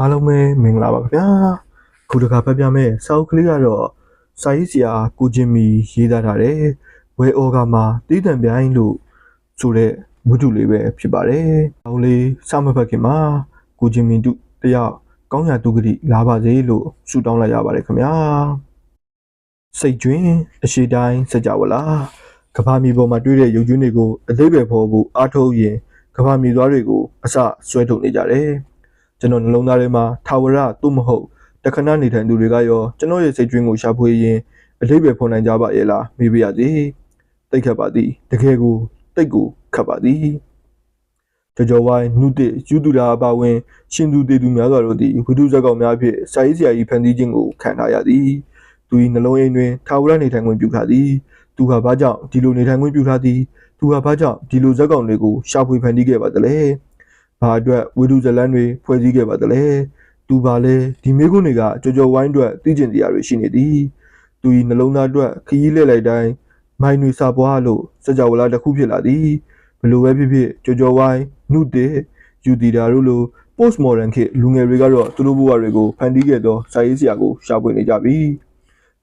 အားလုံးပဲမင်္ဂလာပါခင်ဗျာခုတခါဖတ်ပြမယ့်စာအုပ်ကလေးကတော့စာရေးဆရာကိုချင်းမီရေးသားထားတဲ့ဝဲဩဂါမှာတည်တံပြိုင်းလို့ဆိုတဲ့ဝတ္ထုလေးပဲဖြစ်ပါတယ်။အောင်လေးစမဖတ်ခင်မှာကိုချင်းမီတို့တယောက်ကောင်းရာတုဂတိလာပါစေလို့ဆုတောင်းလိုက်ရပါတယ်ခင်ဗျာ။စိတ်ကျွင်းအရှိတိုင်းစကြဝဠာကဘာမီပေါ်မှာတွေ့တဲ့ရုပ်ကျွင်းတွေကိုအသေးပဲဖော်ဖို့အားထုတ်ရင်ကဘာမီသွားတွေကိုအစဆွဲထုတ်နေကြတယ်။ ကျွန်တော်နှလုံးသားထဲမှာထာဝရသို့မဟုတ်တခဏနေထိုင်သူတွေကရောကျွန်တော်ရဲ့စိတ်ကြွင်းကိုရှာဖွေရင်အလေးပဲဖော်နိုင်ကြပါရဲ့လားမေးပါရစေတိတ်ခတ်ပါသည်တကယ်ကိုတိတ်ကိုခတ်ပါသည်ကြော်ကြော်ဝိုင်းနုတစ်ယူတူလာအပါဝင်ရှင်သူတေသူများစွာတို့သည်ဝိတုဇက်ကောင်များဖြင့်စာရေးဆရာကြီးဖန်တီးခြင်းကိုခံထားရသည်သူ၏နှလုံးအိမ်တွင်ထာဝရနေထိုင်ခွင့်ပြုထားသည်သူဟာဘာကြောင့်ဒီလိုနေထိုင်ခွင့်ပြုထားသည်သူဟာဘာကြောင့်ဒီလိုဇက်ကောင်တွေကိုရှာဖွေဖန်တီးခဲ့ပါသလဲ ဘာအတွက်ဝိတုဇလန်းတွေဖွဲ့စည်းခဲ့ပါသလဲသူပါလဲဒီမေကုန်းတွေကကြော်ကြော်ဝိုင်းအတွက်သိကျင်တရားတွေရှိနေသည်သူဤနှလုံးသားအတွက်ခရီးလှည့်လိုက်တိုင်းမိုင်းတွေစာပွားလို့စကြဝဠာတစ်ခုဖြစ်လာသည်ဘလို့ပဲဖြစ်ဖြစ်ကြော်ကြော်ဝိုင်းနှုတေယူတီတာတို့လို post modern ခေတ်လူငယ်တွေကတော့သူတို့ဘဝတွေကိုဖန်တီးခဲ့သောစာရေးဆရာကိုရှာဖွေနေကြပြီ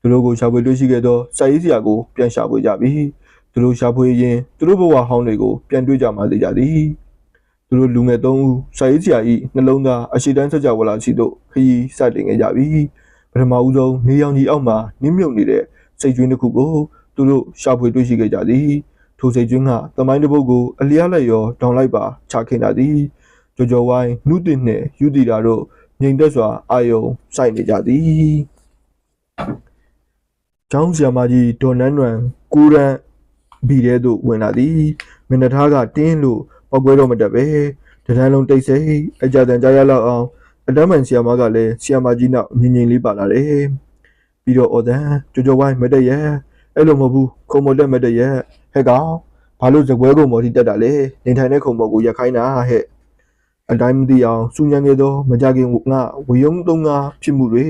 သူတို့ကိုရှာဖွေတွေ့ရှိခဲ့သောစာရေးဆရာကိုပြန်ရှာဖွေကြပြီသူတို့ရှာဖွေရင်သူတို့ဘဝဟောင်းတွေကိုပြန်တွေ့ကြမှသိကြသည် သူတို့လူငယ်သုံးဦးစာရေးဆရာဤနှလုံးသားအရှိတန်းဆက်ကြဝဠာရှိသို့ခရီးစတင်ခဲ့ကြပြီပထမဦးဆုံးနေရောင်ကြီးအောက်မှာနင်းမြုပ်နေတဲ့စိတ်ကျွင်းတစ်ခုကိုသူတို့ရှာဖွေတွေ့ရှိခဲ့ကြသည်ထိုစိတ်ကျွင်းကသမိုင်းတစ်ပုဒ်ကိုအလျားလိုက်ရောဒေါင်လိုက်ပါချခင်တာသည်ကြော်ကြော်ဝိုင်းနုတင်နှင့်ယူတီတာတို့ငြိမ်သက်စွာအာယုံစိုက်နေကြသည်ကျောင်းဆရာမကြီးဒေါ်နန်းနွမ်ကိုရန်ဘီတဲ့သို့ဝင်လာသည်မင်းသားကတင်းလို့ ပောက်ကွဲတော့မတက်ပဲတဒန်းလုံးတိတ်ဆိတ်အကြတန်ကြားရလောက်အောင်အတမ်းမှန်ဆီယာမကလည်းဆီယာမကြီးနောက်ငြိမ်ငြိမ်လေးပါလာတယ်ပြီးတော့အော်ဒန်ကြိုကြိုဝိုင်းမတက်ရဲ့အဲ့လိုမဟုတ်ဘူးခုံမတက်မတက်ရဲ့ဟဲ့ကောင်ဘာလို့ဇပွဲကုံမော်တီတက်တာလဲနေထိုင်တဲ့ခုံမော်ကိုရက်ခိုင်းတာဟဲ့အတိုင်းမသိအောင်စူညံခဲ့သောမကြခင်ငါဝေယုံသုံးငါဖြစ်မှုတွေ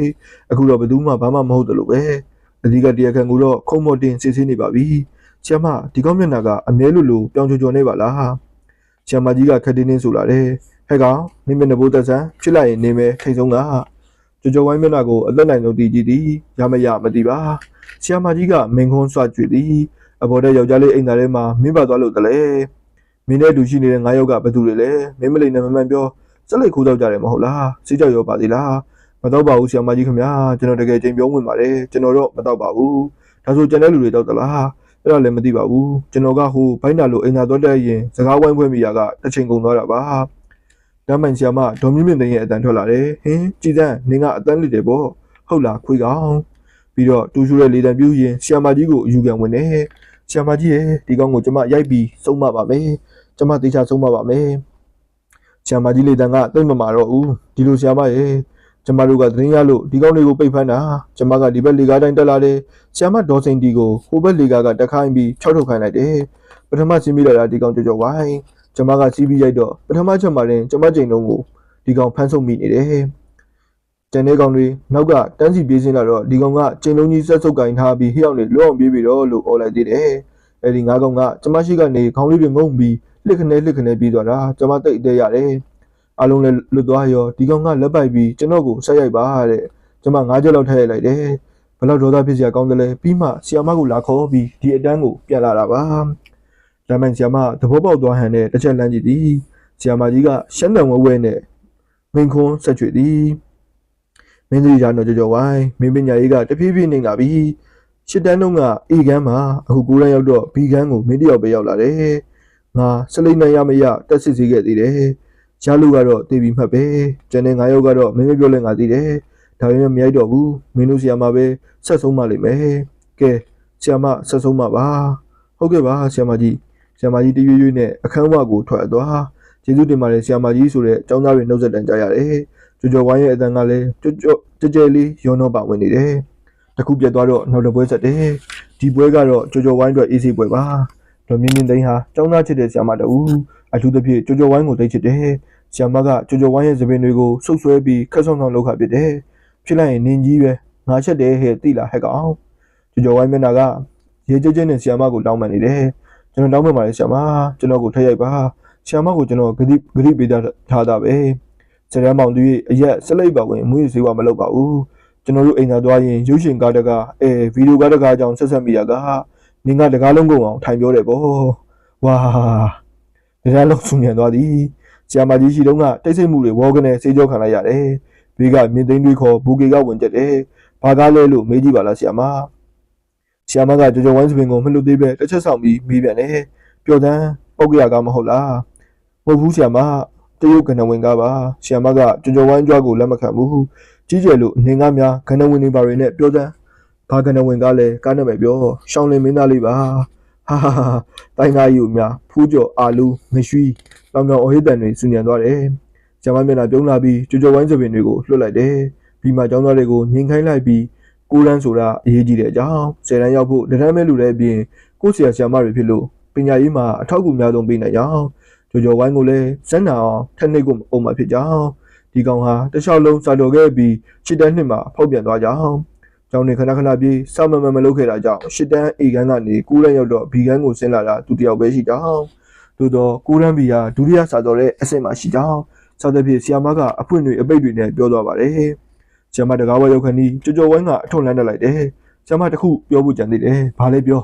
အခုတော့ဘယ်သူမှဘာမှမဟုတ်တယ်လို့ပဲအဓိကတရားခံကိုတော့ခုံမော်တင်စစ်ဆေးနေပါပြီကျမဒီကောင်းမျက်နှာကအမြဲလိုလိုပြောင်းချော်ချော်နေပါလားဆ ရာမကြီးကခက်တင်းတင်းဆိုလာတယ်ဟဲ့ကောင်မင်းမျက်နှာပိုးသက်ဆန်းဖြစ်လိုက်ရင်နေမယ်ထိတ်ဆုံးကကြော်ကြော်ဝိုင်းမျက်နှာကိုအသက်နိုင်ဆုံးတည်ကြည့်သည်ရမရမသိပါဆရာမကြီးကမင်ခွန်းဆွကြွေသည်အပေါ်တဲ့ယောက်ျားလေးအိမ်သားထဲမှာမင်းပါသွားလို့တလဲမင်းနဲ့အတူရှိနေတဲ့ငါးယောက်ကဘယ်သူတွေလဲမင်းမလိမ့်နဲ့မမှန်ပြောစက်လိုက်ခိုးတော့ကြတယ်မဟုတ်လားစိတ်ကြောက်ရောပါသေးလားမတော့ပါဘူးဆရာမကြီးခင်ဗျာကျွန်တော်တကယ်ချိန်ပြောဝင်ပါတယ်ကျွန်တော်တော့မတော့ပါဘူးဒါဆိုကျန်တဲ့လူတွေတော့တလား အဲ့ဒါလည်းမသိပါဘူးကျွန်တော်ကဟိုဘိုင်းနာလိုအင်သာတော့တက်ရင်စကားဝိုင်းဖွဲမိရာကတစ်ချိန်ကုန်သွားတာပါတမ်းမှန်ဆီယာမဒေါ်မြင့်မြင့်သိန်းရဲ့အတန်ထွက်လာတယ်ဟင်းကြည်စမ်းနင်ကအတန်းလိတယ်ပေါ့ဟုတ်လားခွေကောင်ပြီးတော့တူရှူတဲ့လေတံပြူးရင်ဆီယာမကြီးကိုအယူခံဝင်တယ်ဆီယာမကြီးရဲ့ဒီကောင်ကိုကျမရိုက်ပြီးဆုံးမပါမယ်ကျမတေချာဆုံးမပါမယ်ဆီယာမကြီးလေတံကတိတ်မမာတော့ဘူးဒီလိုဆီယာမရဲ့ ကျမတို့ကသတင်းရလို့ဒီကောင်းလေးကိုပိတ်ဖမ်းတာကျမကဒီဘက်လေကားတိုင်းတက်လာတယ်ဆ iam မဒေါ်စိန်တီကိုဟိုဘက်လေကားကတက်ခိုင်းပြီး၆ထုတ်ခိုင်းလိုက်တယ်ပထမစီးမိလိုက်တာဒီကောင်ကြော်ကြော်ဝိုင်းကျမကစီးပြီးရိုက်တော့ပထမချက်မှာတင်ကျမချိန်လုံးကိုဒီကောင်ဖမ်းဆုပ်မိနေတယ်ကျန်တဲ့ကောင်တွေနောက်ကတန်းစီပြေးစင်းလာတော့ဒီကောင်ကချိန်လုံးကြီးဆက်ဆုပ်ကင်ထားပြီးဟိအောင်နေလွတ်အောင်ပြေးပြီးတော့လို့អော်လိုက်သေးတယ်အဲဒီငါးကောင်ကကျမရှိကနေခေါင်းလေးတွေငုံပြီးလှစ်ခနဲလှစ်ခနဲပြီးသွားတာကျမတိတ်အသေးရတယ် အလုံးလည်းလွတ်သွားရောဒီကောင်ကလက်ပိုက်ပြီးကျွန်တော်ကိုဆက်ရိုက်ပါတဲ့ကျမငါးချက်လောက်ထည့်ရိုက်လိုက်တယ်ဘယ်လောက်ဒေါသဖြစ်စရာကောင်းတယ်လဲပြီးမှဆီယာမကိုလာခေါ်ပြီးဒီအတန်းကိုပြန်လာတာပါလမ်းမဆီယာမသဘောပေါက်သွားဟန်နဲ့တစ်ချက်လမ်းကြည့်သည်ဆီယာမကြီးကရှမ်းတန်ဝဲဝဲနဲ့မင်းခွန်းဆက်ချွေသည်မင်းကြီးရာတော့ကြော်ကြော်ဝိုင်းမင်းပညာရေးကတဖြည်းဖြည်းနေလာပြီရှစ်တန်းတုန်းကအေကန်းမှာအခုကိုရန်ရောက်တော့ဘီကန်းကိုမင်းတယောက်ပဲရောက်လာတယ်ငါစလိမ့်နိုင်ရမရတက်စစ်စီခဲ့သေးတယ် ရလူကတော့တေးပြီးမှတ်ပဲကျန်တဲ့ငါးယောက်ကတော့မင်းမပြောလဲငါသိတယ်ဒါပေမဲ့မရိုက်တော့ဘူးမင်းတို့ဆီယာမပဲဆက်ဆုံးမလိမ့်မယ်ကဲဆီယာမဆက်ဆုံးမပါဟုတ်ကဲ့ပါဆီယာမကြီးဆီယာမကြီးတရွေ့ရွေ့နဲ့အခန်းဝကိုထွက်သွားကျေးဇူးတင်ပါတယ်ဆီယာမကြီးဆိုတဲ့ចောင်းသားတွေနှုတ်ဆက်တန်ကြရတယ်ကြွကြော်ဝိုင်းရဲ့အတန်ကလည်းကြွကြွကြဲကြဲလေးရောနှောပါဝင်နေတယ်တခုပြတ်သွားတော့နောက်တစ်ပွဲဆက်တယ်ဒီပွဲကတော့ကြွကြော်ဝိုင်းအတွက်အေးဆေးပွဲပါ တော်မြင့်မြင့်သိန်းဟာចောင်းသားချစ်တဲ့ဆီယာမတူအထူးသဖြင့်ကြွကြော်ဝိုင်းကိုသိချစ်တယ်ဆီယာမကကြွကြော်ဝိုင်းရဲ့သပင်တွေကိုဆုပ်ဆွဲပြီးခက်ဆောင်ဆောင်လောက်ခဖြစ်တယ်ဖြစ်လိုက်ရင်နင်ကြီးပဲငါချက်တယ်ဟဲ့တိလာဟဲ့ကောင်ကြော်ကြော်ဝိုင်းမျက်နှာကရေကြဲကြဲနဲ့ဆီယာမကိုတောင်းပန်နေတယ်ကျွန်တော်တောင်းပန်ပါတယ်ဆီယာမကျွန်တော်ကိုထည့်ရိုက်ပါဆီယာမကိုကျွန်တော်ဂတိဂတိပေးထားတာပဲဆစရမ်းမောင်တို့အရက်စလိတ်ပါဝင်မွေးစေဝါမလုပ်ပါဘူးကျွန်တော်တို့အိမ်သာသွားရင်ရုပ်ရှင်ကားတကားအဲဗီဒီယိုကားတကားအကြောင်းဆက်ဆက်မိတာက နင်ကတကားလုံးကုန်အောင်ထိုင်ပြောတယ်ပေါ့ဝါတကားလုံးဆူညံသွားသည်ဆီယာမကြီးရှိတုန်းကတိတ်ဆိတ်မှုတွေဝေါကနေစေးကြောခံလိုက်ရတယ်ဘေးကမြင်းသိန်းတွေခေါ်ဘူကေကဝင်ကျက်တယ်ဘာကားလဲလို့မေးကြည့်ပါလားဆီယာမဆီယာမကကြော်ကြော်ဝိုင်းစပင်ကိုမလွတ်သေးပဲတစ်ချက်ဆောင်ပြီးမေးပြန်တယ်ပျော်တန်းပောက်ကရကားမဟုတ်လားမဟုတ်ဘူးဆီယာမတရုတ်ကနဝင်ကားပါဆီယာမကကြော်ကြော်ဝိုင်းကြွားကိုလက်မခံဘူးကြီးကျယ်လို့နေငါများကနဝင်နေပါတွေနဲ့ပြောတန်း ဘာကနဝင်ကားလဲကားနာမည်ပြောရှောင်းလင်မင်းသားလေးပါဟာဟာဟာတိုင်းသားယူများဖူးကျော်အာလူငရွှီလောင်လောင်အဟိတန်တွေစူညံသွားတယ်ကျမမျက်နှာပြုံးလာပြီးကြော်ကြော်ဝိုင်းစပင်တွေကိုလွှတ်လိုက်တယ်ပြီးမှကျောင်းသားတွေကိုညှင်ခိုင်းလိုက်ပြီးကိုရန်ဆိုတာအရေးကြီးတဲ့အကြောင်းဆယ်တန်းရောက်ဖို့တရမ်းမဲလူတဲ့အပြင်ကိုဆရာဆရာမတွေဖြစ်လို့ပညာရေးမှာအထောက်အကူများဆုံးပေးနိုင်ကြောင်းကြော်ကြော်ဝိုင်းကိုလည်းစမ်းနာအောင်ထက်နှိပ်ကိုအုံမှာဖြစ်ကြောင်းဒီကောင်ဟာတခြားလုံးစာတော်ခဲ့ပြီးရှစ်တန်းနှစ်မှာဖောက်ပြန်သွားကြောင်း ကျောင်းနေခဏခဏပြေးစောင့်မမမလုပ်ခဲ့တာကြောင့်ရှစ်တန်းအေကန်းကနေကူးရန်ရောက်တော့ဘီကန်းကိုဆင်းလာတာသူတယောက်ပဲရှိကြောင်းသို့တော့ကိုရန်ဘီဟာဒုတိယစာတော်ရဲ့အဆင့်မှာရှိကြောင်းစာတဲ့ဖြစ်ဆီယာမကအဖွင့်တွေအပိတ်တွေနဲ့ပြောသွားပါတယ်ဆီယာမတကားဝဲရောက်ခဏီကြော်ကြော်ဝိုင်းကအထွန်းလန်းတက်လိုက်တယ်ဆီယာမတခုပြောဖို့ကြံသေးတယ်ဘာလဲပြော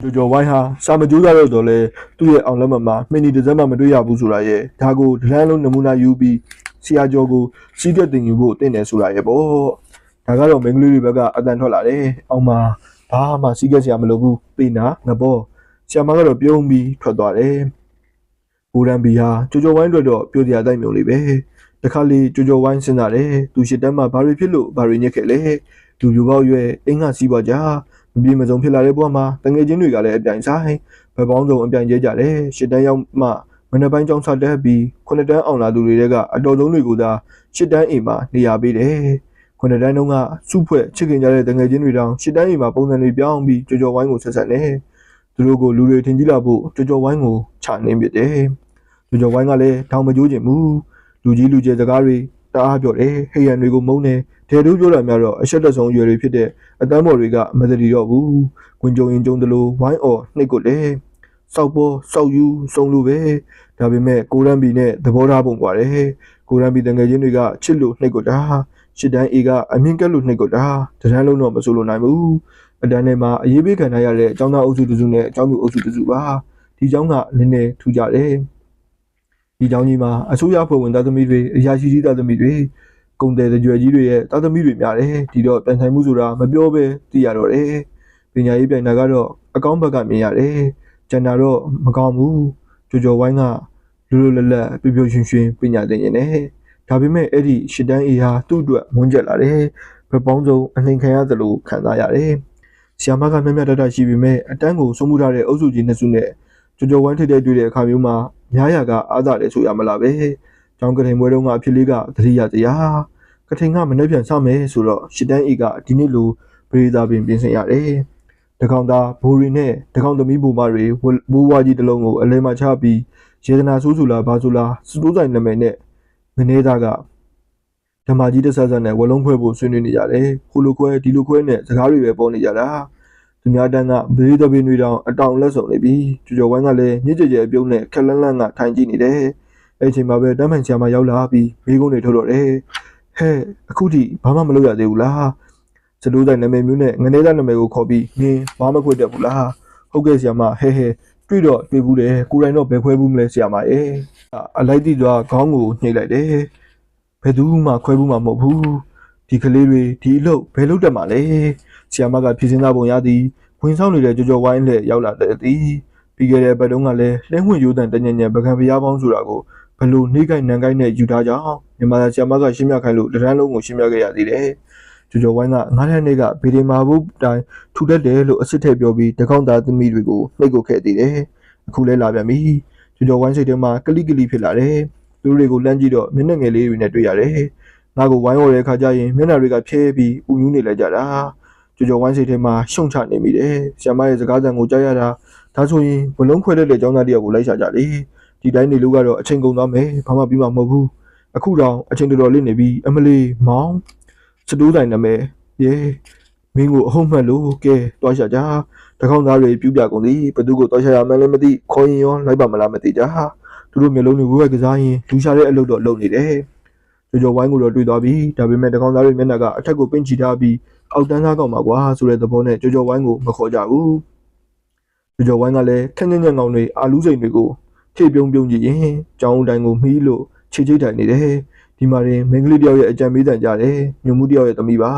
ကြော်ကြော်ဝိုင်းဟာစာမကျိုးသားတော့တော့လဲသူ့ရဲ့အောင်လက်မမှာမိနစ်တစ်စက်မှမတွေ့ရဘူးဆိုတာရဲ့ဒါကိုဒလန်းလုံးနမူနာယူပြီးဆရာကျော်ကိုစီးကက်တင်ယူဖို့တင့်တယ်ဆိုတာရဲ့ပေါ့ ဒါကတော့မင်္ဂလိတွေဘက်ကအတန်ထွက်လာတယ်အောင်မှာဘာမှစီးကက်ဆရာမလိုဘူးပေနာငဘောဆရာမကတော့ပြုံးပြီးထွက်သွားတယ်ဘူရန်ဘီဟာကြိုကြိုဝိုင်းအတွက်တော့ပြောစရာတိုက်မြုံလေးပဲတခါလေကြိုကြိုဝိုင်းစဉ်းစားတယ်သူရှစ်တန်းမှာဘာတွေဖြစ်လို့ဘာတွေညက်ခဲ့လဲလူပြူပေါက်ရွယ်အင်းကစီးပွားကြမပြေမစုံဖြစ်လာတဲ့ဘဝမှာတငယ်ချင်းတွေကလည်းအပြိုင်ဆိုင်ဘယ်ပေါင်းစုံအပြိုင်ကျဲကြတယ်ရှစ်တန်းရောက်မှမနေ့ပိုင်းကျောင်းစားတက်ပြီးခုနှစ်တန်းအောင်လာသူတွေကအတော်ဆုံးတွေကိုသာရှစ်တန်းအိမ်မှာနေရာပေးတယ် ခုနှစ်တန်းတုန်းကစုဖွဲ့ချစ်ခင်ကြတဲ့တငယ်ချင်းတွေတောင်ရှစ်တန်းအိမ်မှာပုံစံတွေပြောင်းပြီးကြော်ကြော်ဝိုင်းကိုဆက်ဆက်နေသူတို့ကိုလူတွေထင်ကြီးလာဖို့ကြော်ကြော်ဝိုင်းကိုခြာနှင်းပစ်တယ်ကြော်ကြော်ဝိုင်းကလည်းထောင်မကြိုးကျင်ဘူးလူကြီးလူကျယ်စကားတွေတအားပြောတယ်ဟိရန်တွေကိုမုန်းတယ်တဲတို့ပြောတာများတော့အဆက်တက်ဆုံးရွယ်တွေဖြစ်တဲ့အတန်းပေါ်တွေကမသတိတော့ဘူးဝင်ကြုံရင်ကြုံတယ်လို့ဝိုင်းအော်နှိတ်ကိုလေစောက်ပေါ်စောက်ယူစုံလို့ပဲဒါပေမဲ့ကိုရန်ဘီနဲ့သဘောထားပုံကွာတယ်ကိုရန်ဘီတငယ်ချင်းတွေကချစ်လို့နှိတ်ကိုတာ ရှစ်တန်းအေကအမြင့်ကက်လို့နှိပ်ကွက်တာတရန်လုံးတော့မဆိုလိုနိုင်ဘူးအတန်းထဲမှာအရေးပေးခံရတဲ့အကြောင်းသားအုပ်စုတစုနဲ့အကြောင်းသူအုပ်စုတစုပါဒီကြောင်းကနည်းနည်းထူကြတယ်ဒီကြောင်းကြီးမှာအစိုးရဖွဲ့ဝင်သားသမီးတွေအရာရှိကြီးသားသမီးတွေကုန်တယ်ကြွယ်ကြီးတွေရဲ့သားသမီးတွေများတယ်ဒီတော့ပြန်ဆိုင်မှုဆိုတာမပြောပဲသိရတော့တယ်ပညာရေးပြိုင်တာကတော့အကောင်းဘက်ကမြင်ရတယ်ကျန်တာတော့မကောင်းဘူးကြော်ကြော်ဝိုင်းကလူလူလတ်လတ်ပျော်ပျော်ရွှင်ရွှင်ပညာသင်ရင်နဲ့ ဒါပေမဲ့အဲ့ဒီရှစ်တန်းအေးဟာသူ့အတွက်ဝန်းကျက်လာတယ်ဘက်ပေါင်းစုံအနှိမ်ခံရသလိုခံစားရတယ်ဆီယာမကမြတ်မြတ်တတရှိပေမဲ့အတန်းကိုဆုံးမှုထားတဲ့အုပ်စုကြီးနှစ်စုနဲ့ကြိုကြိုဝိုင်းထိတဲ့တွေ့တဲ့အခါမျိုးမှာများရကအားသာတယ်ဆိုရမလားပဲ။ကျောင်းကထိန်ပွဲတုန်းကအဖြစ်လေးကသတိရတရား။ကထိန်ကမနှက်ပြန်စမယ်ဆိုတော့ရှစ်တန်းအေကဒီနေ့လိုပရိသာပင်ပြင်ဆင်ရတယ်။တကောင်သားဘိုးရီနဲ့တကောင်သမီးဘိုမတွေဘိုးဝါကြီးတစ်လုံးကိုအလဲမှာချပြီးရေဒနာဆိုးဆူလာဘာဆူလာစတိုးဆိုင်နာမည်နဲ့ မင်းသားကဓမ္မကြီးတဆဆနဲ့ဝလုံးခွဲဖို့ဆွေးနွေးနေကြတယ်။ဟိုလိုခွဲဒီလိုခွဲနဲ့စကားတွေပဲပေါ်နေကြတာ။သူများတန်းကဗေးသပင်းတွေတောင်အတောင်လက်ဆုံနေပြီ။ကျော်ကျော်ဝိုင်းကလည်းညစ်ကြကြအပြုံးနဲ့ခက်လန်းလန်းကထိုင်ကြည့်နေတယ်။အဲ့ချိန်မှာပဲတမ်းမှန်ဆရာမရောက်လာပြီးမိကုန်းတွေထုတ်တော့တယ်။ဟဲ့အခုထိဘာမှမလုပ်ရသေးဘူးလား။စတိုးဆိုင်နာမည်မျိုးနဲ့ငနေသားနာမည်ကိုခေါ်ပြီးနင်းဘာမှခွင့်တက်ဘူးလား။ဟုတ်ကဲ့ဆရာမဟဲဟဲ တွေ့တော့တွေ့ဘူးတယ်ကိုရိုင်းတော့ဘယ်ခွဲဘူးမလဲဆရာမရဲ့အလိုက်တိသွားခေါင်းကိုနှိပ်လိုက်တယ်ဘယ်သူမှခွဲဘူးမှမဟုတ်ဘူးဒီကလေးတွေဒီအလုပ်ဘယ်လုပ်တတ်မှာလဲဆီယာမကဖြည့်စင်းသားပုံရသည်ဝင်ဆောင်နေတဲ့ကြော်ကြော်ဝိုင်းလက်ရောက်လာတဲ့သည်ပြီးခဲ့တဲ့ဘက်တုန်းကလည်းလဲဝင်ရိုးတန်တညံ့ညံ့ပကံဖျားပေါင်းဆိုတာကိုဘလို့နှိမ့်ကိုက်နန်ကိုက်နဲ့ယူထားကြအောင်မြန်မာဆီယာမကရှင်းပြခိုင်းလို့တရန်လုံးကိုရှင်းပြခဲ့ရသေးတယ် ကျော်ကျော်ဝိုင်းကငားတဲ့နေ့ကဗီဒီမာဘူးတိုင်းထူတတ်တယ်လို့အစ်စ်ထည့်ပြောပြီးတကောင်းသားသမီးတွေကိုနှိပ်ကိုခဲ့သေးတယ်အခုလဲလာပြန်ပြီကျော်ကျော်ဝိုင်းစိတ်ထဲမှာကလိကလိဖြစ်လာတယ်သူတို့တွေကိုလမ်းကြည့်တော့မျက်နှာငယ်လေးတွေနဲ့တွေ့ရတယ်ငါကိုဝိုင်းဝေါ်တဲ့အခါကျရင်မျက်နှာတွေကဖြဲပြီးဥညူးနေလိုက်ကြတာကျော်ကျော်ဝိုင်းစိတ်ထဲမှာရှုံချနေမိတယ်ဆရာမရဲ့စကားသံကိုကြားရတာဒါဆိုရင်ဘလုံးခွဲတဲ့လေចောင်းသားတယောက်ကိုလိုက်ရှာကြလေဒီတိုင်းနေလို့ကတော့အချိန်ကုန်သွားမယ်ဘာမှပြီးမှမဟုတ်ဘူးအခုတော့အချိန်တော်တော်လေးနေပြီးအမလီမောင် စတိုးတိုင်းနာမည်ယေမင်းကိုအဟုတ်မှတ်လို့ကဲတွားရှာကြတကောင်းသားတွေပြူပြကုန်သည်ဘသူကိုတွားရှာရမှန်းလည်းမသိခေါ်ရင်ရောလိုက်ပါမလားမသိကြသူတို့မျိုးလုံးတွေဝဲဝဲကစားရင်လူရှာတဲ့အလုပ်တော့လုပ်နေတယ်ကြော်ကြော်ဝိုင်းကိုတော့တွေ့သွားပြီဒါပေမဲ့တကောင်သားတွေမျက်နှာကအထက်ကိုပင့်ချီထားပြီးအောက်တန်းသားကောင်ပါကွာဆိုတဲ့သဘောနဲ့ကြော်ကြော်ဝိုင်းကိုမခေါ်ကြဘူးကြော်ကြော်ဝိုင်းကလည်းခက်ညံ့ညံ့ကောင်တွေအာလူးစိန်တွေကိုဖြည့်ပြုံးပြုံးကြည့်ရင်ကြောင်းတိုင်းကိုမီးလို့ခြေချိတ်ထိုင်နေတယ် ဒီမှာရင်မင်္ဂလိတယောက်ရဲ့အကြံပေးတန်ကြတယ်ညမှုတယောက်ရဲ့သမီးပါ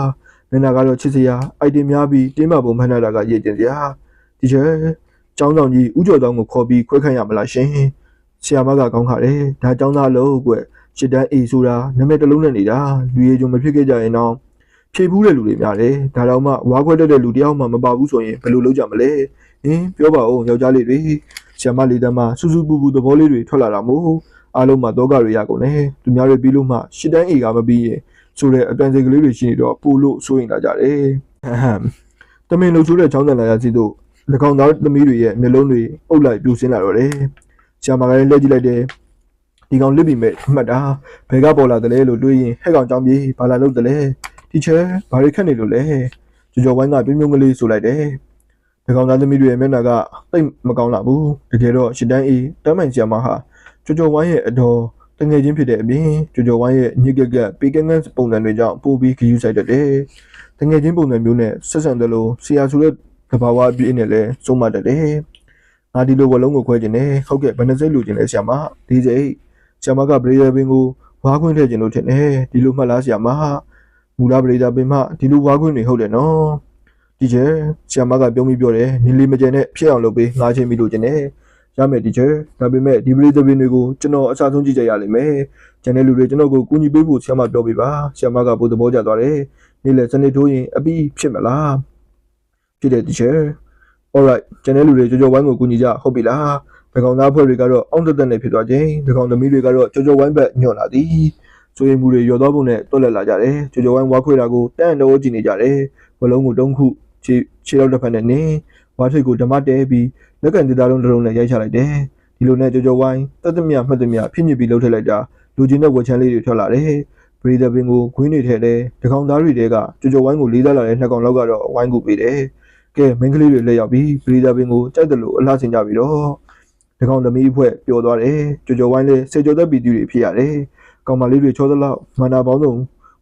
မျက်နှာကတော့ချစ်စရာအိုက်တင်များပြီးတင်းမပုံမှန်တာကရည်တင်စရာဒီချေကျောင်းဆောင်ကြီးဥကျော်တောင်းကိုခေါ်ပြီးခွဲခန့်ရမလားရှင်ဆရာမကကောင်းခါတယ်ဒါကျောင်းသားလို့ကွရှစ်တန်းအေဆိုတာနာမည်တစ်လုံးနဲ့နေတာလူရည်ကြုံမဖြစ်ခဲ့ကြရင်တော့ဖြေဘူးတဲ့လူတွေများတယ်ဒါတော့မှဝါခွဲတတ်တဲ့လူတယောက်မှမပါဘူးဆိုရင်ဘယ်လိုလုပ်ကြမလဲဟင်ပြောပါဦးယောက်ျားလေးတွေဆရာမလေးတန်းမှာစူးစူးပူပူသဘောလေးတွေထွက်လာတာမို့ အားလုံးမှာတော့ကတွေရကုန်တယ်သူများတွေပြီးလို့မှရှစ်တန်းအေကမပြီးရင်ဆိုတဲ့အတန်စိတ်ကလေးတွေရှိနေတော့ပူလို့စိုးရင်လာကြတယ်ဟမ်ဟမ်တမင်လို့ဆိုတဲ့ချောင်းတန်လာရစီတို့၎င်းသားသမီးတွေရဲ့မျက်လုံးတွေအုပ်လိုက်ပြူစင်းလာတော့တယ်ဆရာမကလည်းလက်ကြည့်လိုက်တယ်ဒီကောင်လစ်ပြီးမဲ့မှတ်တာဘယ်ကပေါ်လာတယ်လဲလို့တွေးရင်ဟဲ့ကောင်ကြောင်းပြေးဘာလာလို့တယ်လဲတီချာဘာတွေခက်နေလို့လဲကြော်ကြော်ဝိုင်းကပြင်းပြင်းကလေးဆိုလိုက်တယ်ဒီကောင်သားသမီးတွေရဲ့မျက်နှာကတိတ်မကောင်းလာဘူးတကယ်တော့ရှစ်တန်းအေးတမ်းမှန်ဆရာမဟာ ကြော်ကြော်ဝိုင်းရဲ့အတော်တငယ်ချင်းဖြစ်တဲ့အပြင်ကြော်ကြော်ဝိုင်းရဲ့ညစ်ကက်ကက်ပေကန်းကန်းပုံစံတွေကြောင့်ပို့ပြီးခယူးဆိုင်တတ်တယ်တငယ်ချင်းပုံစံမျိုးနဲ့ဆက်ဆံတယ်လို့ဆရာဆိုတဲ့ကဘာဝအပြည့်နဲ့လဲစုံမတတ်တယ်ငါဒီလိုဝလုံးကိုခွဲကျင်တယ်ဟုတ်ကဲ့ဘယ်နှစိတ်လူကျင်လဲဆရာမဒီစိတ်ဆရာမကဘရေဒါပင်ကိုဝါခွင့်ထည့်ကျင်လို့ထင်တယ်ဒီလိုမှတ်လားဆရာမမူလာဘရေဒါပင်မှဒီလိုဝါခွင့်တွေဟုတ်တယ်နော်ဒီကျဆရာမကပြုံးပြီးပြောတယ်နီလီမကျန်နဲ့ဖြစ်အောင်လုပ်ပေးငါချင်းပြီးလို့ကျင်တယ် ရမယ်ဒီချေဒါပေမဲ့ဒီပရိသတ်ပင်တွေကိုကျွန်တော်အစားဆုံးကြည့်ကြရလိမ့်မယ်။ကျန်တဲ့လူတွေကျွန်တော်ကိုကူညီပေးဖို့ဆရာမပြောပေးပါ။ဆရာမကပိုသဘောကျသွားတယ်။နေ့လယ်စနေထိုးရင်အပြီးဖြစ်မလား။ဖြစ်တယ်ဒီချေ။ Alright ကျန်တဲ့လူတွေကြောကြောဝိုင်းကိုကူညီကြဟုတ်ပြီလား။ဒီကောင်သားဖွဲ့တွေကတော့အောင့်တက်တက်နဲ့ဖြစ်သွားခြင်း။ဒီကောင်သမီးတွေကတော့ကြောကြောဝိုင်းဘက်ညွတ်လာသည်။ဆိုရင်မူတွေရော်သွားပုံနဲ့တွက်လက်လာကြတယ်။ကြောကြောဝိုင်းဝါခွေတာကိုတန်တော့ကြည့်နေကြတယ်။ဘလုံးကိုတုံးခုခြေခြေတော့တစ်ဖက်နဲ့နင်း ဝါထိတ်ကိုဓမ္မတဲပြီးလက်ကင်ဒေတာလုံးတစ်လုံးနဲ့ရိုက်ချလိုက်တယ်ဒီလိုနဲ့ကြောကြောဝိုင်းတက်သမျှမှတ်သမျှဖြစ်ညစ်ပြီးလှုပ်ထည့်လိုက်တာလူချင်းတဲ့ဝက်ချမ်းလေးတွေထွက်လာတယ်ဘရီဒါပင်ကိုခွင်းနေထဲလဲတကောင်သားတွေတဲကကြောကြောဝိုင်းကိုလေးစားလာတဲ့နှစ်ကောင်လောက်ကတော့ဝိုင်းကူပေးတယ်ကဲမင်းကလေးတွေလက်ရောက်ပြီးဘရီဒါပင်ကိုကြိုက်တယ်လို့အလှဆင်ကြပြီးတော့တကောင်သမီးအဖွဲ့ပျော်သွားတယ်ကြောကြောဝိုင်းလဲစေကြောသက်ပီတီတွေဖြစ်ရတယ်ကောင်မလေးတွေချောသလောက်မန္တာပေါင်းစုံ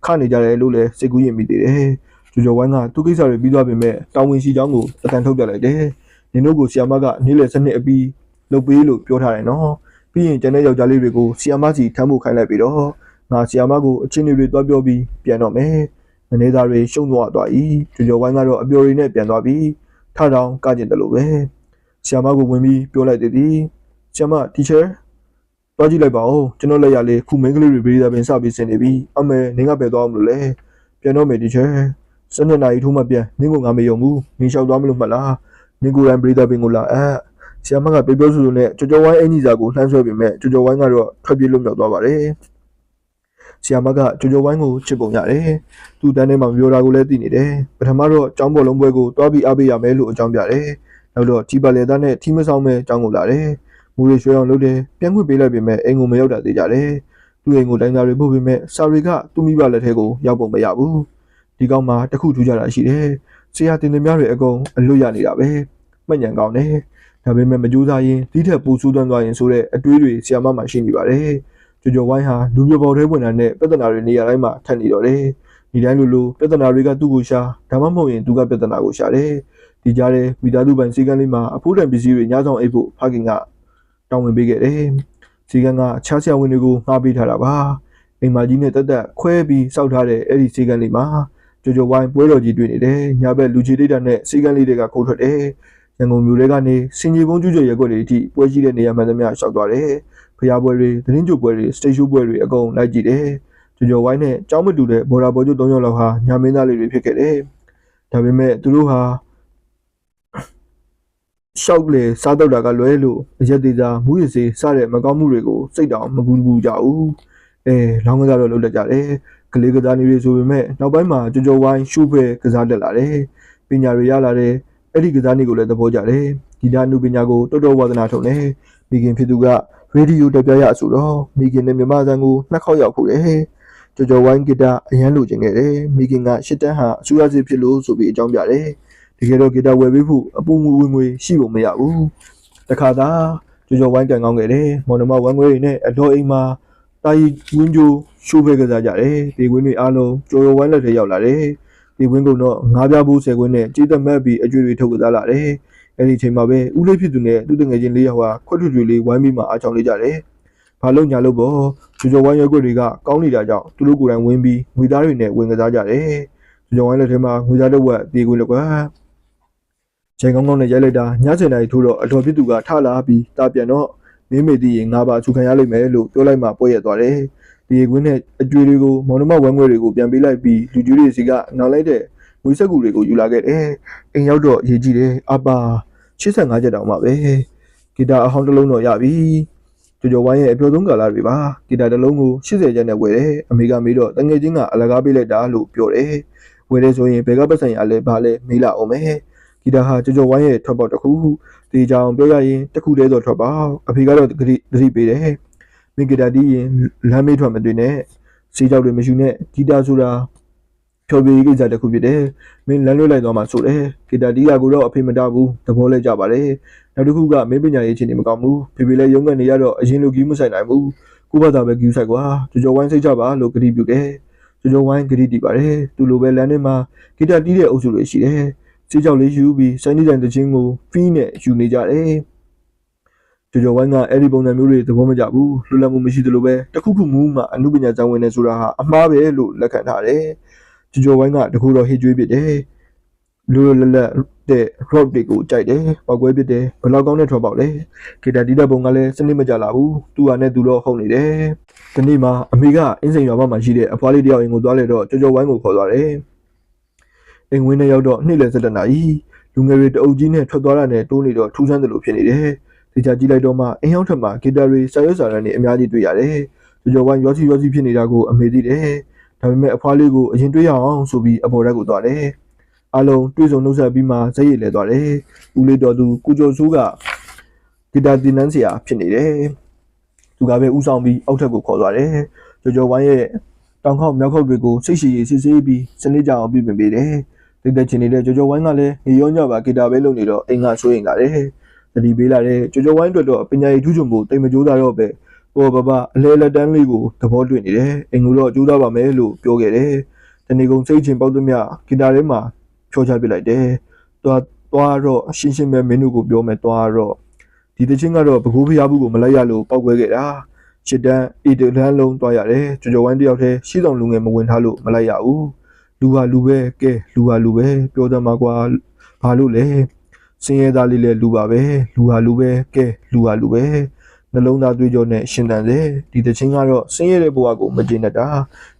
ခနေကြတယ်လို့လဲစိတ်ကူးရင်မိသေးတယ် ကျော်ကျော်ဝမ်းကသူ့ကိစ္စတွေပြီးသွားပြီမဲ့တာဝန်ရှိကြောင်းကိုအတန်ထုတ်ပြလိုက်တယ်။နင်တို့ကိုဆီယာမကနေ့လယ်စနစ်အပြီးလုပ်ပေးလို့ပြောထားတယ်နော်။ပြီးရင်ကျန်တဲ့ယောက်ျားလေးတွေကိုဆီယာမစီထမ်းဖို့ခိုင်းလိုက်ပြီးတော့ငါဆီယာမကိုအချင်းတွေတွားပြောပြီးပြန်တော့မယ်။မနေသားတွေရှုံသွားသွား၏ကျော်ကျော်ဝမ်းကတော့အပျော်ရီနဲ့ပြန်သွားပြီးထထောင်ကကျင်တယ်လို့ပဲ။ဆီယာမကိုဝင်ပြီးပြောလိုက်သေးသည်။ဆီယာမ teacher တွားကြည့်လိုက်ပါဦးကျွန်တော်လက်ရလေးခုမင်းကလေးတွေဗီဒီယိုပင်စပြီးဆင်နေပြီအမေနင်ကပဲသွားမလို့လဲပြန်တော့မယ် teacher 12နာရီထိုးမပြန်နင်းကိုငါမယုံဘူးနင်းလျှောက်သွားမလို့မှတ်လားနင်းကိုယ်တိုင်ပရိသတ်ပင်ကိုလာအပ်ဆရာမကပြောပြောဆိုဆိုနဲ့ကြော်ကြော်ဝိုင်းအင်ကြီးစာကိုလှမ်းဆွဲပေမဲ့ကြော်ကြော်ဝိုင်းကတော့ထွက်ပြေးလွတ်မြောက်သွားပါတယ်ဆီယာမကဂျိုဂျိုဝိုင်းကိုချစ်ပုံရတယ်။သူ့တန်းထဲမှာမျိုးရာကိုလည်းသိနေတယ်။ပထမတော့ចောင်းပေါ်လုံးပွဲကိုတွားပြီးအားပေးရမယ်လို့အကြောင်းပြတယ်။နောက်တော့ជីပါလေသားနဲ့ထီးမဆောင်မဲ့ចောင်းကိုလာတယ်။မူရီရွှေအောင်လုပ်တယ်။ပြန်ခွင့်ပေးလိုက်ပေမဲ့အိမ်ကိုမရောက်တာသိကြတယ်။သူ့အိမ်ကိုတိုင်းသားတွေပို့ပေမဲ့ဆာရီကသူ့မိဘလက်ထဲကိုရောက်ပုံမရဘူး ဒီကောင်မှာတခုထူးကြတာရှိတယ်ဆရာတင်သမားတွေအကုန်အလွတ်ရနေတာပဲမှတ်ညံကောင်းတယ်ဒါပေမဲ့မကြိုးစားရင်ဒီထက်ပိုဆိုးသွမ်းသွားရင်ဆိုတဲ့အတွေးတွေဆရာမမှရှိနေပါတယ်ကြော်ကြော်ဝိုင်းဟာလူပြပေါ်ထဲဝင်တာနဲ့ပြဿနာတွေနေရာတိုင်းမှာထပ်နေတော့တယ်ဒီတိုင်းလိုလိုပြဿနာတွေကသူ့ကိုရှာဒါမှမဟုတ်ရင်သူကပြဿနာကိုရှာတယ်ဒီကြားထဲမိသားစုပိုင်စီကန်းလေးမှာအဖိုးတန်ပစ္စည်းတွေညဆောင်အိပ်ဖို့ဖခင်ကတောင်းဝင်ပေးခဲ့တယ်စီကန်းကခြားဆရာဝန်တွေကိုငှားပေးထားတာပါအိမ်မကြီးနဲ့တက်တက်ခွဲပြီးစောက်ထားတဲ့အဲ့ဒီစီကန်းလေးမှာ ကြိုကြိုဝိုင်းပွဲတော်ကြီးတွေ့နေတယ်ညဘက်လူကြီးဒိတာနဲ့စီကန်းလေးတွေကခုတ်ထွက်တယ်ရန်ကုန်မြို့တွေကနေစင်ကြီးဘုံကျူးကျော်ရက်ွက်တွေအထိပွဲကြီးတဲ့နေရာမှန်သမျှရှောက်သွားတယ်ဖျားပွဲတွေသတင်းကြိုပွဲတွေစတေရှူပွဲတွေအကုန်လိုက်ကြည့်တယ်ကြိုကြိုဝိုင်းနဲ့ကြောင်းမတူတဲ့ဘော်ဒါဘော်ကျုပ်၃ယောက်လောက်ဟာညာမင်းသားလေးတွေဖြစ်ခဲ့တယ်ဒါပေမဲ့သူတို့ဟာရှောက်လေစားတော့တာကလွဲလို့အရက်သေးစားမူရစေစတဲ့မကောင်းမှုတွေကိုစိတ်တောင်မပူဘူးကြဘူးအဲလောင်းကစားတော့လုပ်တတ်ကြတယ် ကလေးကစားနေရဆိုပေမဲ့နောက်ပိုင်းမှာကြော်ကြော်ဝိုင်းရှုဖဲကစားတက်လာတယ်ပညာတွေရလာတယ်အဲ့ဒီကစားနည်းကိုလည်းသဘောကျတယ်ဒီဒါနုပညာကိုတော်တော်ဝါသနာထုံတယ်မိခင်ဖြစ်သူကရေဒီယိုတက်ပြရဆိုတော့မိခင်နဲ့မြမဆန်ကိုနှစ်ခေါက်ရောက်ခုတယ်ကြော်ကြော်ဝိုင်းဂီတာအရန်လိုချင်ခဲ့တယ်မိခင်ကရှစ်တန်းဟာအစိုးရစစ်ဖြစ်လို့ဆိုပြီးအကြောင်းပြတယ်တကယ်တော့ဂီတာဝယ်ပေးဖို့အပူငွေဝင်ငွေရှိဖို့မရဘူးတခါသာကြော်ကြော်ဝိုင်းကန်ကောင်းခဲ့တယ်မော်နမဝမ်ငွေတွေနဲ့အတော်အိမ်မှာ တာရီဝင်းကျိုးရှိုးဖဲကစားကြတယ်ဒီကွင်းတွေအားလုံးကျော်တော်ဝိုင်းလက်ထဲရောက်လာတယ်ဒီကွင်းကတော့ငါးပြားဘူးဆယ်ကွင်းနဲ့ကြေးသက်မက်ပြီးအကျွေတွေထုတ်ကစားလာတယ်အဲ့ဒီချိန်မှာပဲဦးလေးဖြစ်သူနဲ့သူတငယ်ချင်းလေးယောက်ကခွက်ထွေထွေလေးဝိုင်းပြီးမှအားချောင်းလေးကြတယ်ဘာလို့ညာလို့ပေါ့ကျော်ကျော်ဝိုင်းရွက်ကွက်တွေကကောင်းနေတာကြောင့်သူတို့ကိုယ်တိုင်ဝင်းပြီးငွေသားတွေနဲ့ဝင်ကစားကြတယ်ကျော်ကျော်ဝိုင်းလက်ထဲမှာငွေသားတစ်ဝက်ဒီကွင်းလက်ကွက်ချိန်ကောင်းကောင်းနဲ့ရိုက်လိုက်တာည7:00နာရီထိုးတော့အတော်ပြစ်သူကထလာပြီးတာပြန်တော့ မင်းမေတည်ရင်ငါပါအချူခံရလိမ့်မယ်လို့ပြောလိုက်မှပွဲရသွားတယ်။ဒီကွင်းနဲ့အကျွေတွေကိုမောင်နှမဝမ်းငွေတွေကိုပြန်ပေးလိုက်ပြီးလူကြီးတွေစီကနောက်လိုက်တဲ့ငွေဆက်ကူတွေကိုယူလာခဲ့တယ်။အိမ်ရောက်တော့ရေးကြည့်တယ်။အပါ85ချက်တောင်မှပဲ။ဂီတာအဟောင်းတစ်လုံးတော့ရပြီ။ကြိုကြိုဝိုင်းရဲ့အပြောဆုံးကာလတွေပါ။ဂီတာတစ်လုံးကို80ချက်နဲ့ဝယ်တယ်။အမေကမေးတော့တငယ်ချင်းကအလကားပေးလိုက်တာလို့ပြောတယ်။ဝယ်တယ်ဆိုရင်ဘယ်ကပတ်ဆိုင်ရလဲဘာလဲမေးလာအောင်မယ်။ ဂီတာဟာကြိုကြိုဝိုင်းရဲ့ထွက်ပေါက်တစ်ခုဒီကြောင်ပြောရရင်တစ်ခုတည်းတော့ထွက်ပေါက်အဖေကတော့ဂရိဂရိပေးတယ်။မင်ဂီတာတီးရင်လမ်းမေးထွက်မတွေ့နဲ့စီးကြောက်တွေမယူနဲ့ဂီတာဆိုတာဖြော်ပြရေးကိစ္စတစ်ခုဖြစ်တယ်။မင်းလမ်းလွှဲလိုက်သွားမှဆိုတယ်။ဂီတာတီးရကိုတော့အဖေမတဘူးသဘောလဲကြပါလေ။နောက်တစ်ခုကမင်းပညာရေးချင်းနေမကောင်းဘူး။ဖေဖေလည်းရုံးကနေရတော့အရင်လိုကြီးမဆိုင်နိုင်ဘူး။ကိုယ့်ဘာသာပဲကြီးဆိုင်ကွာ။ကြော်ကြော်ဝိုင်းစိတ်ကြပါလို့ဂရိပြုတယ်။ကြော်ကြော်ဝိုင်းဂရိတီးပါတယ်။သူလိုပဲလမ်းထဲမှာဂီတာတီးတဲ့အုပ်စုတွေရှိတယ်။ စေးကြောက်လေးယူပြီးစိုင်းနေတိုင်တချင်းကိုဖီးနဲ့ယူနေကြတယ်။ကြိုကြိုဝိုင်းကအဲ့ဒီပုံစံမျိုးတွေသဘောမကျဘူး။လွတ်လပ်မှုမရှိသလိုပဲတခုခုမူးမှအမှုပညာကျောင်းဝင်နေဆိုတာဟာအမှားပဲလို့လက်ခံထားတယ်။ကြိုကြိုဝိုင်းကတခုတော့ဟေ့ကျွေးပစ်တယ်။လူလတ်လတ်တဲ့ rock တွေကိုကြိုက်တယ်။ပောက်ကွဲပစ်တယ်။ဘယ်လောက်ကောင်းတဲ့ထွက်ပေါက်လဲ။ဂီတာတီးတဲ့ပုံကလည်းစနစ်မကြလာဘူး။သူ့ဟာနဲ့သူတော့ဟုတ်နေတယ်။ဒီနေ့မှာအမေကအင်းစိန်ရွာဘက်မှာရှိတဲ့အဖွားလေးတယောက်အိမ်ကိုသွားလဲတော့ကြိုကြိုဝိုင်းကိုခေါ်သွားတယ်။ အိမ်ဝင်းထဲရောက်တော့နေ့လယ်7နာရီလူငယ်တွေတအုပ်ကြီးနဲ့ထွက်သွားတာနဲ့တိုးနေတော့ထူးဆန်းတယ်လို့ဖြစ်နေတယ်။ဒီချာကြည့်လိုက်တော့မှအိမ်ရောက်ထက်မှာဂီတာတွေစာရွက်စာတမ်းတွေအများကြီးတွေ့ရတယ်။ကြော်ကြော်ဝိုင်းရောစီရောစီဖြစ်နေတာကိုအမေသိတယ်။ဒါပေမဲ့အဖွားလေးကိုအရင်တွေ့ရအောင်ဆိုပြီးအပေါ်ဓာတ်ကိုသွားတယ်။အားလုံးတွေ့ဆုံနှုတ်ဆက်ပြီးမှဇက်ရည်လဲသွားတယ်။ဦးလေးတော်သူကုကျော်စိုးကဂီတာတင်နန်းဆရာဖြစ်နေတယ်။သူကပဲဥဆောင်ပြီးအောက်ထပ်ကိုခေါ်သွားတယ်။ကြော်ကြော်ဝိုင်းရဲ့တောင်ခေါက်မြောက်ခေါက်တွေကိုစိတ်ရှိရည်စစ်ဆေးပြီးစနစ်ကြအောင်ပြုပြင်ပေးတယ်။ တိတ်တက်ချင်နေတဲ့ကြော်ကြော်ဝိုင်းကလည်းနေရောညပါဂီတာပဲလုပ်နေတော့အိမ်ကဆိုရင်လာတယ်။တတိပေးလာတဲ့ကြော်ကြော်ဝိုင်းအတွက်တော့ပညာရေးထူးချွန်ဖို့တိတ်မကြိုးစားတော့ပဲ။ပေါ်ပပအလဲလက်တန်းလေးကိုသဘောတွေ့နေတယ်။အိမ်ကိုတော့ကြိုးစားပါမယ်လို့ပြောခဲ့တယ်။တဏီကုံစိတ်ချင်းပေါက်သမျှဂီတာထဲမှာဖြောချပစ်လိုက်တယ်။သွားသွားတော့ရှင်းရှင်းပဲမင်းတို့ကိုပြောမယ်သွားတော့ဒီတချင်းကတော့ဘကိုးဖျားဘူးကိုမလိုက်ရလို့ပောက်ကွဲခဲ့တာ။ချစ်တန်းအီတလန်းလုံးတွားရတယ်ကြော်ကြော်ဝိုင်းတယောက်တည်းရှိဆောင်လူငယ်မဝင်ထားလို့မလိုက်ရဘူး လူဟာလူပဲကဲလူဟာလူပဲပြောတယ်မှာကွာဘာလို့လဲစင်းရဲသားလေးလဲလူပါပဲလူဟာလူပဲကဲလူဟာလူပဲနှလုံးသားသွေးကြောနဲ့ရှင်တန်စေဒီတချင်းကတော့စင်းရဲတဲ့ဘဝကိုမကျေနပ်တာ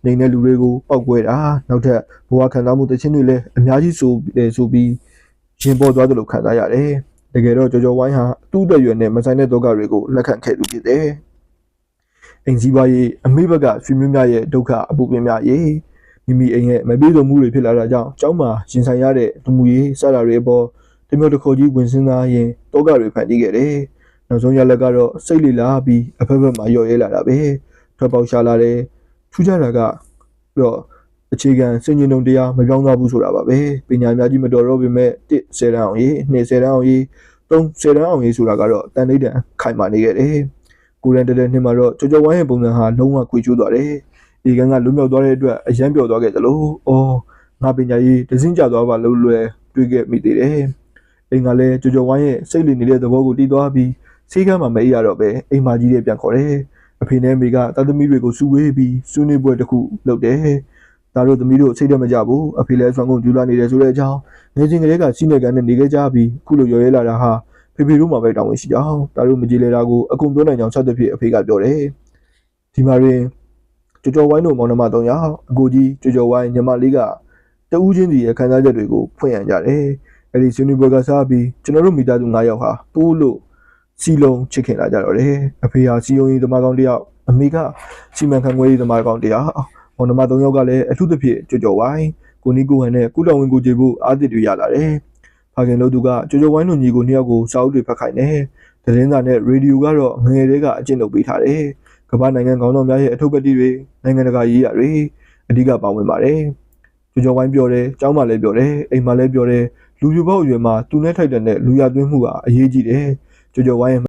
နေတဲ့လူတွေကိုပောက်ကွဲတာနောက်ထပ်ဘဝခံစားမှုတချင်းတွေလည်းအများကြီးဆိုတယ်ဆိုပြီးရင်ပေါ်သွားတယ်လို့ခံစားရတယ်တကယ်တော့ကြော်ကြော်ဝိုင်းဟာသူ့အသက်အရွယ်နဲ့မဆိုင်တဲ့ဒုက္ခတွေကိုလက်ခံခဲ့သူဖြစ်တယ်အိမ်ကြီးပါရေးအမိဘက်ကရွှေမြမြရဲ့ဒုက္ခအပူပင်များရေး မိမိအိမ်ရဲ့မပြေစုံမှုတွေဖြစ်လာတာကြောင့်ကျောင်းမှာရင်ဆိုင်ရတဲ့လူမှုရေးစတာတွေအပေါ်တမျိုးတစ်ခေါ်ကြီးဝင်စင်းသားရင်တောကတွေဖန်တီးခဲ့တယ်။နောက်ဆုံးရလက်ကတော့စိတ်လီလာပြီးအဖက်ဖက်မှာရော့ရဲလာတာပဲ။ထွက်ပေါက်ရှာလာတယ်။ထူးခြားတာကတော့အခြေခံစင်ကျင်တုံတရားမပြောင်းသွားဘူးဆိုတာပါပဲ။ပညာအများကြီးမတော်တော့ပေမဲ့1 10တန်းအောင်ရေး2 10တန်းအောင်ရေး3 10တန်းအောင်ရေးဆိုတာကတော့တန်လေးတန်ခိုင်မာနေခဲ့တယ်။ကိုရန်တတဲ့နှစ်မှာတော့ကြော်ကြော်ဝိုင်းရဲ့ပုံစံဟာလုံးဝကွေချိုးသွားတယ်။ ဒီကန်းကလွတ်မြောက်သွားတဲ့အတွက်အယံပြော့သွားခဲ့သလိုအော်ငါပညာရေးတစင်းကြသွားပါလို့လွယ်တွေးခဲ့မိသေးတယ်။အိမ်ကလည်းကြော်ကြော်ဝိုင်းရဲ့စိတ်လီနေတဲ့သဘောကိုတီးသွားပြီးစေးကမ်းမှမအေးရတော့ပဲအိမ်မကြီးတွေပြန်ခေါ်တယ်။အဖေနဲ့မိကတာသမီတွေကိုစုဝေးပြီးဆွေးနွေးပွဲတစ်ခုလုပ်တယ်။ဒါတို့သမီးတို့စိတ်တမကြဘူးအဖေလည်းဆွမ်းကုန်ကျူလာနေတယ်ဆိုတဲ့အကြောင်းငယ်ချင်းကလေးကစီးနေကန်နဲ့နေခဲ့ကြပြီးခုလိုရော်ရဲလာတာဟာဖေဖေတို့မှာပဲတောင်းဝင်ရှိကြောင်းဒါတို့မကြည်လေတာကိုအကုန်ပြောနိုင်ကြောင်းဆက်သဖြင့်အဖေကပြောတယ်ဒီမှာတွင် ကြော်ကြော်ဝိုင်းတို့မောင်နှမ၃ယောက်အကိုကြီးကြော်ကြော်ဝိုင်းညီမလေးကတဦးချင်းစီရဲ့ခံစားချက်တွေကိုဖွင့်ရကြတယ်အဲ့ဒီဆွေးနွေးပွဲကစားပြီးကျွန်တော်တို့မိသားစု၅ယောက်ဟာပိုးလို့စီလုံးချစ်ခင်လာကြတော့တယ်အဖေဟာစီယုံကြီးသမားကောင်းတစ်ယောက်အမေကစီမံခန့်ခွဲရေးသမားကောင်းတစ်ယောက်မောင်နှမ၃ယောက်ကလည်းအထူးသဖြင့်ကြော်ကြော်ဝိုင်းကိုနီကိုဟန်နဲ့ကုတော်ဝင်ကိုကြည်ဖို့အားသစ်တွေရလာတယ်ဖခင်လို့သူကကြိုကြိုဝိုင်းတို့ညီကိုနှစ်ယောက်ကိုစာအုပ်တွေဖတ်ခိုင်းတယ်။သတင်းစာနဲ့ရေဒီယိုကတော့ငယ်ငယ်လေးကအကျင့်လုပ်ပေးထားတယ်။ ကမ္ဘာနိုင်ငံခေါင်းဆောင်များရဲ့အထုပ်ပတ်တိတွေနိုင်ငံတကာရေးရာတွေအဓိကပါဝင်ပါတယ်။ကြိုကြိုဝိုင်းပြောတယ်။ကျောင်းမှာလည်းပြောတယ်။အိမ်မှာလည်းပြောတယ်။လူပြပေါက်အရွယ်မှာသူနဲ့ထိုက်တဲ့လူရသွင်းမှုကအရေးကြီးတယ်။ကြိုကြိုဝိုင်းရဲ့